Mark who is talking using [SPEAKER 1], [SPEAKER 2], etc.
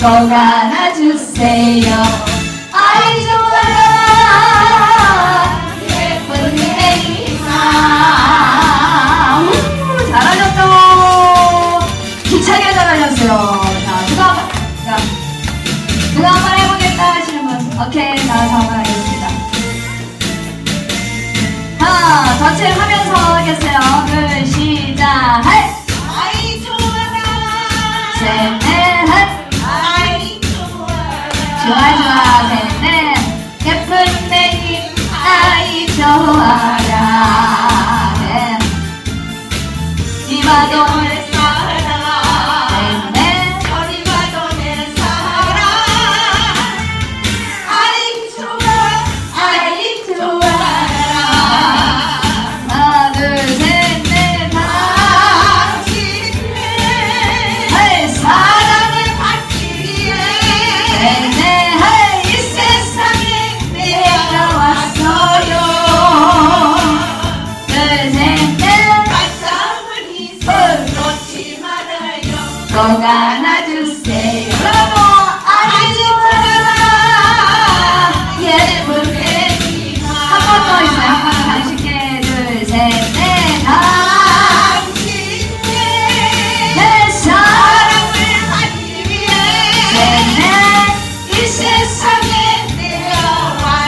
[SPEAKER 1] 꼭 안아주세요. 아이 좋아라 예쁜 우, 잘하셨죠? 기차게 잘하셨어요. 자 누가 한번 자 누가 한번 해보겠다 하시는 분. 오케이 자 한번 하겠습니다. 하나 전체 하면서 하겠어요. 둘
[SPEAKER 2] 좋아라.
[SPEAKER 1] 넷
[SPEAKER 2] 이봐도 꼭
[SPEAKER 1] 안아주세요. 여러분,
[SPEAKER 2] 아주 사랑아, 예쁜 애기가. 한번더 있어요.
[SPEAKER 1] 한번 당신께,
[SPEAKER 2] 당신께
[SPEAKER 1] 내 사랑을
[SPEAKER 2] 받기 위해
[SPEAKER 1] 내이 세상에 데려왔어요.